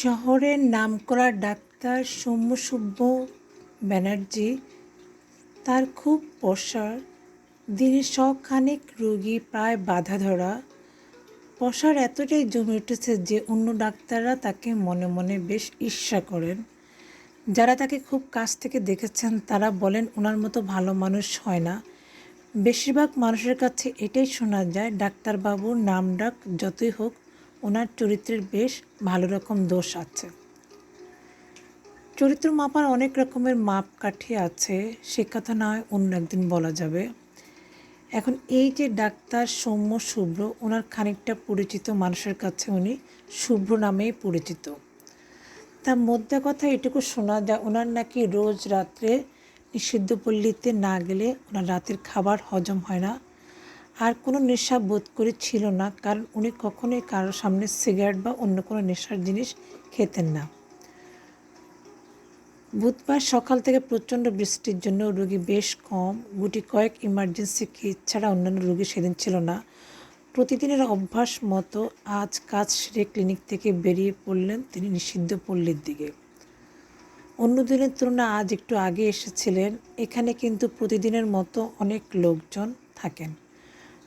শহরের নামকরা ডাক্তার সৌম্য সুব্য ব্যানার্জি তার খুব পসার দিনে শখানেক রোগী প্রায় বাধা ধরা। পসার এতটাই জমে উঠেছে যে অন্য ডাক্তাররা তাকে মনে মনে বেশ ঈর্ষা করেন। যারা তাকে খুব কাছ থেকে দেখেছেন, তারা বলেন ওনার মতো ভালো মানুষ হয় না। বেশিরভাগ মানুষের কাছে এটাই শোনা যায়, ডাক্তারবাবুর নাম ডাক যতই হোক ওনার চরিত্রের বেশ ভালো রকম দোষ আছে। চরিত্র মাপার অনেক রকমের মাপকাঠি আছে, সে কথা না হয় অন্য একদিন বলা যাবে। এখন এই যে ডাক্তার সৌম্য শুভ্র, ওনার খানিকটা পরিচিত মানুষের কাছে উনি শুভ্র নামেই পরিচিত। তার মধ্যে কথা এটুকু শোনা যায়, ওনার নাকি রোজ রাত্রে নিষিদ্ধ পল্লীতে না গেলে ওনার রাতের খাবার হজম হয় না। আর কোনো নেশা বোধ করে ছিল না, কারণ উনি কখনোই কারোর সামনে সিগারেট বা অন্য কোনো নেশার জিনিস খেতেন না। বুধবার সকাল থেকে প্রচণ্ড বৃষ্টির জন্য রোগী বেশ কম। গুটি কয়েক ইমার্জেন্সি কেস ছাড়া অন্যান্য রোগী সেদিন ছিল না। প্রতিদিনের অভ্যাস মতো আজ কাজ সেরে ক্লিনিক থেকে বেরিয়ে পড়লেন তিনি নিষিদ্ধ পল্লীর দিকে। অন্য দিনের তুলনায় আজ একটু আগে এসেছিলেন। এখানে কিন্তু প্রতিদিনের মতো অনেক লোকজন থাকেন।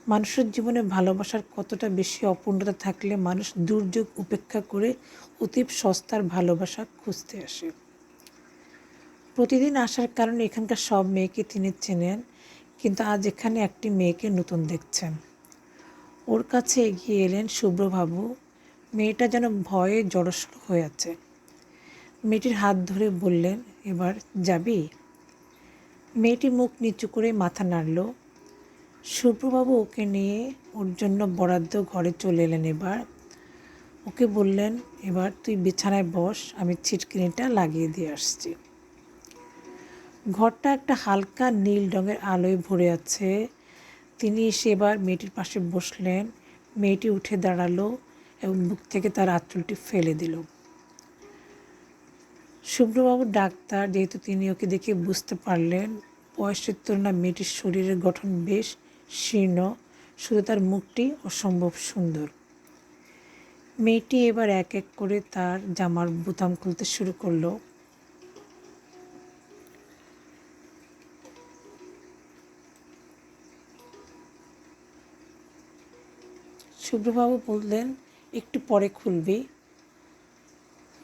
মানুষের জীবনে ভালোবাসার কতটা বেশি অপূর্ণতা থাকলে মানুষ দুর্যোগ উপেক্ষা করে অতীব সস্তার ভালোবাসা খুঁজতে আসে? প্রতিদিন আসার কারণে এখানকার সব মেয়েকে তিনি চেনেন, কিন্তু আজ এখানে একটি মেয়েকে নতুন দেখছেন। ওর কাছে এগিয়ে এলেন শুভ্রবাবু মেয়েটা যেন ভয়ে জড়সড় হয়ে আছে। মেয়েটির হাত ধরে বললেন, এবার যাবি? মেয়েটি মুখ নিচু করে মাথা নাড়ল। শুভ্রবাবু ওকে নিয়ে ওর জন্য বরাদ্দ ঘরে চলে এলেন এবার। ওকে বললেন, এবার তুই বিছানায় বস, আমি ছিটকিনিটা লাগিয়ে দিয়ে আসছি। ঘরটা একটা হালকা নীল রঙের আলোয় ভরে আছে। তিনি এসে এবার মেয়েটির পাশে বসলেন। মেয়েটি উঠে দাঁড়াল এবং বুক থেকে তার আঁচলটি ফেলে দিল। শুভ্রবাবু ডাক্তার, যেহেতু তিনি ওকে দেখে বুঝতে পারলেন, বয়সের তুলনায় মেয়েটির শরীরের গঠন বেশ শীর্ণ, শুধু তার মুখটি অসম্ভব সুন্দর। মেয়েটি এবার এক এক করে তার জামার বোতাম খুলতে শুরু করল। শুভ্রবাবু বললেন, একটু পরে খুলবি।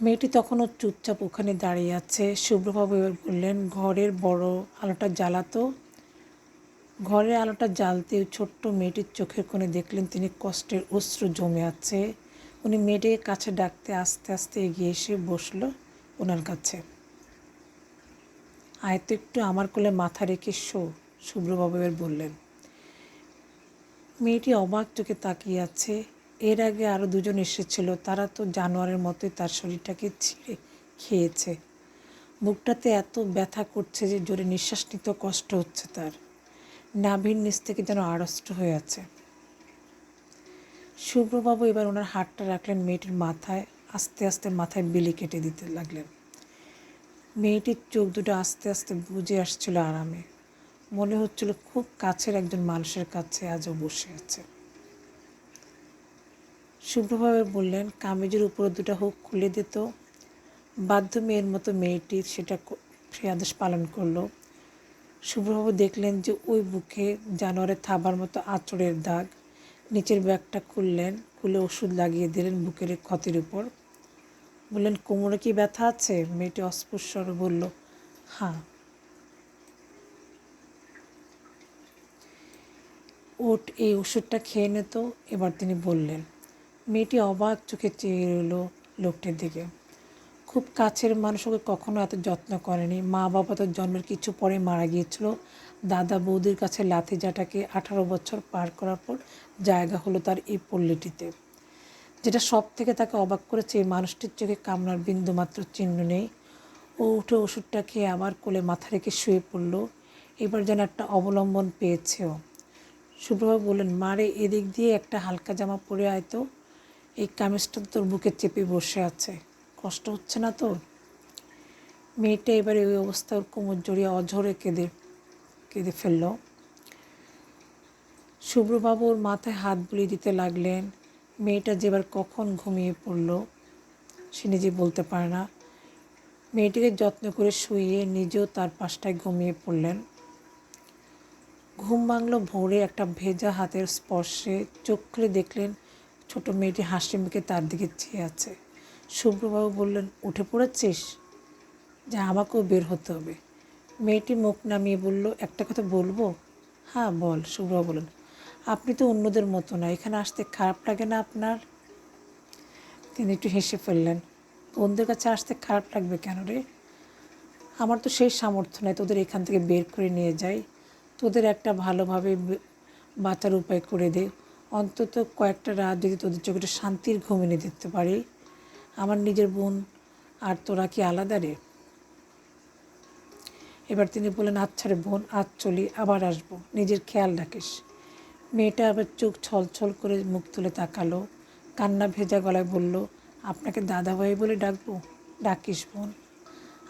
মেয়েটি তখনও চুপচাপ ওখানে দাঁড়িয়ে আছে। শুভ্রবাবু এবার বললেন, ঘরের বড় আলোটা জ্বালাতো? ঘরের আলোটা জ্বালতে ছোট্ট মেয়েটির চোখের কোণে দেখলেন তিনি কষ্টের অশ্রু জমে আছে। উনি মেয়েটিকে কাছে ডাকতে আস্তে আস্তে এগিয়ে এসে বসল ওনার কাছে। আয়তো একটু আমার কোলে মাথা রেখে শো শুভ্রবাবু বললেন। মেয়েটি অবাক চোখে তাকিয়ে আছে। এর আগে আরও দুজন এসেছিল, তারা তো জানোয়ারের মতোই তার শরীরটাকে ছিঁড়ে খেয়েছে। মুখটাতে এত ব্যথা করছে যে জোরে নিঃশ্বাস নিতেও কষ্ট হচ্ছে তার। নাভির নিচ থেকে যেন আড়ষ্ট হয়ে আছে। শুভ্রবাবু এবার ওনার হাতটা রাখলেন মেয়েটির মাথায়, আস্তে আস্তে মাথায় বিলি কেটে দিতে লাগলেন। মেয়েটির চোখ দুটো আস্তে আস্তে বুঝে আসছিল আরামে। মনে হচ্ছিল খুব কাছের একজন মানুষের কাছে আজও বসে আছে। শুভ্রভাবে বললেন, কামেজের উপরে দুটো হুক খুলে দিত বাধ্য মেয়ের মতো মেয়েটি সেটা সে আদেশ পালন করল। শুভ্রবাবু দেখলেন যে ওই বুকে জানোয়ারের থাবার মতো আঁচড়ের দাগ। নিচের ব্যাগটা খুললেন, খুলে ওষুধ লাগিয়ে দিলেন বুকের ক্ষতির উপর। বললেন, কোমরে কি ব্যথা আছে? মেয়েটি অস্পৃশ্যর বলল হ্যাঁ ওট, এই ওষুধটা খেয়ে নিত এবার তিনি বললেন। মেয়েটি অবাক চোখে চেয়ে রইল লোকটির দিকে। খুব কাছের মানুষ, ওকে কখনো এত যত্ন করেনি। মা বাবা তো জন্মের কিছু পরে মারা গিয়েছিল। দাদা বৌদির কাছে লাথি জাটাকে আঠারো বছর পার করার পর জায়গা হলো তার এই পল্লীটিতে। যেটা সব থেকে তাকে অবাক করেছে, এই মানুষটির চোখে কামনার বিন্দুমাত্র চিহ্ন নেই। ও উঠে ওষুধটা খেয়ে আবার কোলে মাথা রেখে শুয়ে পড়ল। এবার যেন একটা অবলম্বন পেয়েছেও শুভ্রবাবু বললেন মারে এদিক দিয়ে একটা হালকা জামা পরে আয় তো। এই কামিজটা তোর বুকে চেপে বসে আছে। কষ্ট হচ্ছে না তোর মেয়েটা এবারে ওই অবস্থা ওর কোমর জড়িয়ে অঝরে কেঁদে কেঁদে ফেলল। শুভ্রবাবু ওর মাথায় হাত বুলিয়ে দিতে লাগলেন। মেয়েটা যেবার কখন ঘুমিয়ে পড়ল, সে নিজে বলতে পারে না। মেয়েটিকে যত্ন করে শুইয়ে নিজেও তার পাশটায় ঘুমিয়ে পড়লেন। ঘুম ভাঙল ভোরে একটা ভেজা হাতের স্পর্শে। চোখ খুলে দেখলেন ছোট মেয়েটি হাসি মুখে তার দিকে চেয়ে আছে। শুভ্রবাবু বললেন, উঠে পড়েছিস? যা, আমাকেও বের হতে হবে। মেয়েটি মুখ নামিয়ে বলল, একটা কথা বলব? হ্যাঁ বল শুভ্রবাবু বললেন। আপনি তো অন্যদের মতো না, এখানে আসতে খারাপ লাগে না আপনার? তিনি একটু হেসে ফেললেন বন্ধুদের কাছে আসতে খারাপ লাগবে কেন রে? আমার তো সেই সামর্থ্য নেই, তোদের এখান থেকে বের করে নিয়ে যাই। তোদের একটা ভালোভাবে বাঁচার উপায় করে দে। অন্তত কয়েকটা রাত যদি তোদের চোখে শান্তির ঘুমিয়ে দিতে পারি। আমার নিজের বোন আর তোরা কি আলাদা রে? এবার তিনি বললেন আচ্ছা রে বোন, আজ চলি, আবার আসব। নিজের খেয়াল রাখিস। মেয়েটা আবার চোখ ছলছল করে মুখ তুলে তাকালো। কান্না ভেজা গলায় বলল, আপনাকে দাদাভাই বলে ডাকবো? ডাকিস বোন।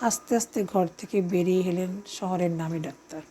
আস্তে আস্তে ঘর থেকে বেরিয়ে এলেন শহরের নামে ডাক্তার।